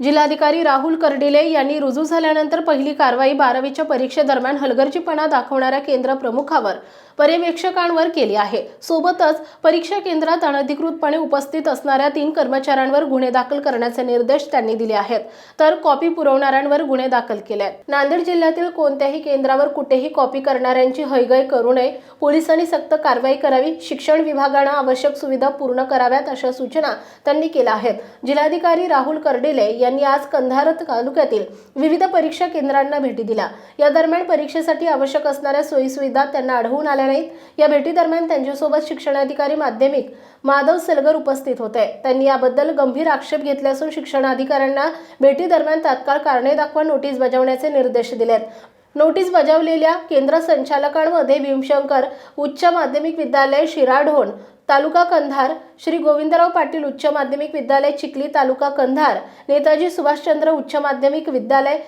जिल्हाधिकारी राहुल कर्डिले यांनी रुजू झाल्यानंतर पहिली कारवाई बारावीच्या परीक्षेदरम्यान हलगर्जीपणा दाखवणाऱ्या केंद्र प्रमुखावर पर्यवेक्षकांवर केली आहे. सोबतच परीक्षा केंद्रात अनधिकृतपणे उपस्थित असणाऱ्या तीन कर्मचाऱ्यांवर गुन्हे दाखल करण्याचे निर्देश त्यांनी दिले आहेत. तर कॉपी पुरवणाऱ्यांवर गुन्हे दाखल केले आहेत नांदेड जिल्ह्यातील कोणत्याही केंद्रावर कुठेही कॉपी करणाऱ्यांची हयगय करू नये. पोलिसांनी सक्त कारवाई करावी. शिक्षण विभागानं आवश्यक सुविधा पूर्ण कराव्यात अशा सूचना त्यांनी केल्या आहेत. जिल्हाधिकारी राहुल कर्डिले यांनी आज कंधार तालुक्यातील विविध परीक्षा केंद्रांना भेटी दिल्या. या दरम्यान परीक्षेसाठी आवश्यक असणाऱ्या सोयीसुविधा त्यांना आढळून आल्या नाहीत. या भेटीदरम्यान त्यांच्यासोबत शिक्षणाधिकारी माध्यमिक माधव सलगर उपस्थित होते. त्यांनी याबद्दल गंभीर आक्षेप घेतले असून शिक्षणाधिकाऱ्यांना भेटीदरम्यान तात्काळ कारणे दाखवा नोटीस बजावण्याचे निर्देश दिलेत. नोटीस बजावलेल्या केंद्र संचालकांमध्ये भीमशंकर उच्च माध्यमिक विद्यालय शिराढोण तालुका कंधार श्री गोविंदराव पाटील उच्च माध्यमिक विद्यालय चिखली तालुका कंधार नेताजी सुभाषचंद्र उच्च माध्यमिक विद्यालय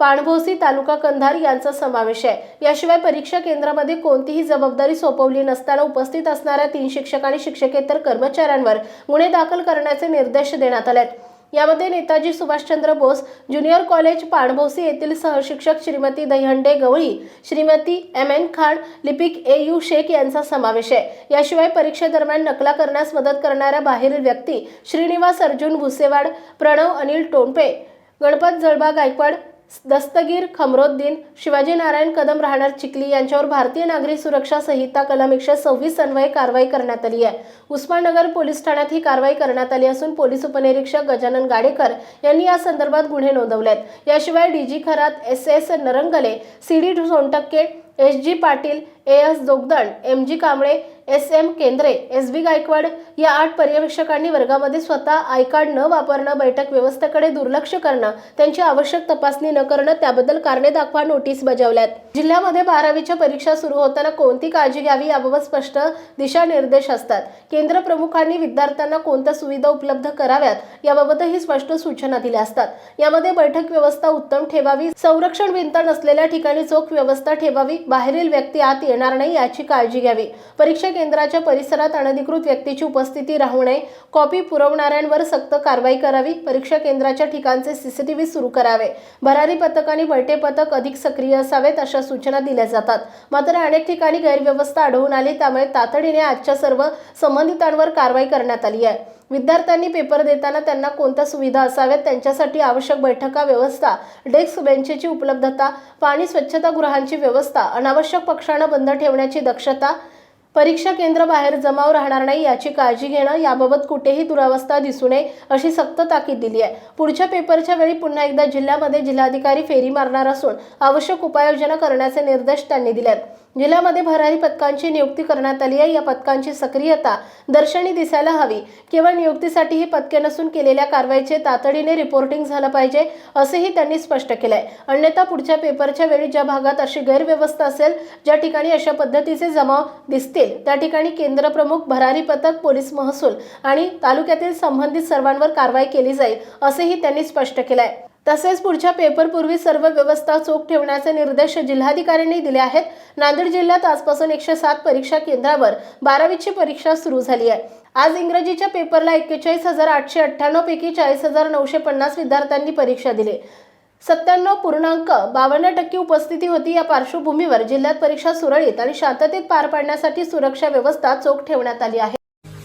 पाणभोसी तालुका कंधार यांचा समावेश आहे. याशिवाय परीक्षा केंद्रामध्ये कोणतीही जबाबदारी सोपवली नसताना उपस्थित असणाऱ्या तीन शिक्षक आणि शिक्षकेतर कर्मचाऱ्यांवर गुन्हे दाखल करण्याचे निर्देश देण्यात आले आहेत. यामध्ये नेताजी सुभाषचंद्र बोस ज्युनियर कॉलेज पाणभोसी येथील सहशिक्षक श्रीमती दहिहंडे गवळी श्रीमती एम एन खान लिपिक ए यू शेख यांचा समावेश आहे. याशिवाय परीक्षेदरम्यान नकला करण्यास मदत करणाऱ्या बाहेरील व्यक्ती श्रीनिवास अर्जुन भुसेवाड प्रणव अनिल टोंपे गणपत जळबा गायकवाड दस्तगीर खमरोद्दीन शिवाजी नारायण कदम राहणार चिखली यांच्यावर भारतीय नागरी सुरक्षा संहिता कलम एकशे सव्वीस अन्वये कारवाई करण्यात आली आहे. उस्माननगर पोलीस ठाण्यात ही कारवाई करण्यात आली असून पोलीस उपनिरीक्षक गजानन गाडेकर यांनी या संदर्भात गुन्हे नोंदवले आहेत याशिवाय DG Kharat S S Narangale C D Sontakke S G Patil A S Jogdand M G Kamble S M Kendre S B Gaikwad या आठ पर्यवेक्षकांनी वर्गामध्ये स्वतः आय कार्ड न वापरणं बैठक व्यवस्थेकडे दुर्लक्ष करणं त्यांची आवश्यक तपासणी न करणं त्याबद्दल कारणे दाखवा नोटीस बजावल्यात. जिल्ह्यामध्ये बारावीच्या परीक्षा सुरू होताना कोणती काळजी घ्यावी याबाबत स्पष्ट दिशानिर्देश असतात. केंद्र प्रमुखांनी विद्यार्थ्यांना कोणत्या सुविधा उपलब्ध कराव्यात याबाबतही स्पष्ट सूचना दिल्या असतात. यामध्ये बैठक व्यवस्था उत्तम ठेवावी संरक्षण भिंत नसलेल्या ठिकाणी चोख व्यवस्था ठेवावी बाहेरील व्यक्ती आत येणार नाही याची काळजी घ्यावी. परीक्षा केंद्राच्या परिसरात अनधिकृत व्यक्तीची उपस्थिती राहू नये. कॉपी पुरवणाऱ्यांवर सक्त कारवाई करावी. परीक्षा केंद्राच्या ठिकाणचे सीसीटीव्ही सुरू करावे. भरारी पथक आणि बळटे पथक अधिक सक्रिय असावेत अशा सूचना दिल्या जातात. मात्र अनेक ठिकाणी गैरव्यवस्था आढळून आली त्यामुळे तातडीने आजच्या सर्व संबंधितांवर कारवाई करण्यात आली आहे. विद्यार्थ्यांनी पेपर देताना त्यांना कोणत्या सुविधा असाव्यात? त्यांच्यासाठी आवश्यक बैठका व्यवस्था डेस्क बेंचेची उपलब्धता पाणी स्वच्छतागृहांची व्यवस्था अनावश्यक पक्षांना बंद ठेवण्याची दक्षता परीक्षा केंद्र बाहेर जमाव राहणार नाही याची काळजी घेणं याबाबत कुठेही दुरावस्था दिसू नये अशी सक्त ताकीद दिली आहे. पुढच्या पेपरच्या वेळी पुन्हा एकदा जिल्ह्यामध्ये जिल्हाधिकारी फेरी मारणार असून आवश्यक उपाययोजना करण्याचे निर्देश त्यांनी दिले आहेत जिल्ह्यामध्ये भरारी पथकांची नियुक्ती करण्यात आली आहे. या पथकांची सक्रियता दर्शनी दिसायला हवी. केवळ नियुक्तीसाठी ही पथके नसून केलेल्या कारवाईचे तातडीने रिपोर्टिंग झालं पाहिजे असेही त्यांनी स्पष्ट केलंय. अन्यथा पुढच्या पेपरच्या वेळी ज्या भागात अशी गैरव्यवस्था असेल ज्या ठिकाणी अशा पद्धतीचे जमाव दिसतील त्या ठिकाणी केंद्रप्रमुख भरारी पथक पोलीस महसूल आणि तालुक्यातील संबंधित सर्वांवर कारवाई केली जाईल असेही त्यांनी स्पष्ट केलंय. तसेच पुढच्या पेपरपूर्वी सर्व व्यवस्था चोख ठेवण्याचे निर्देश जिल्हाधिकाऱ्यांनी दिले आहेत. नांदेड जिल्ह्यात आजपासून एकशे सात परीक्षा केंद्रावर बारावीची परीक्षा सुरू झाली आहे. आज इंग्रजीच्या पेपरला एक्केचाळीस हजार आठशे अठ्ठ्याण्णव पैकी चाळीस हजार नऊशे पन्नास विद्यार्थ्यांनी परीक्षा दिली. सत्त्याण्णव पूर्णांक बावन्न टक्के उपस्थिती होती या पार्श्वभूमीवर जिल्ह्यात परीक्षा सुरळीत आणि शांततेत पार पाडण्यासाठी सुरक्षा व्यवस्था चोख ठेवण्यात आली आहे.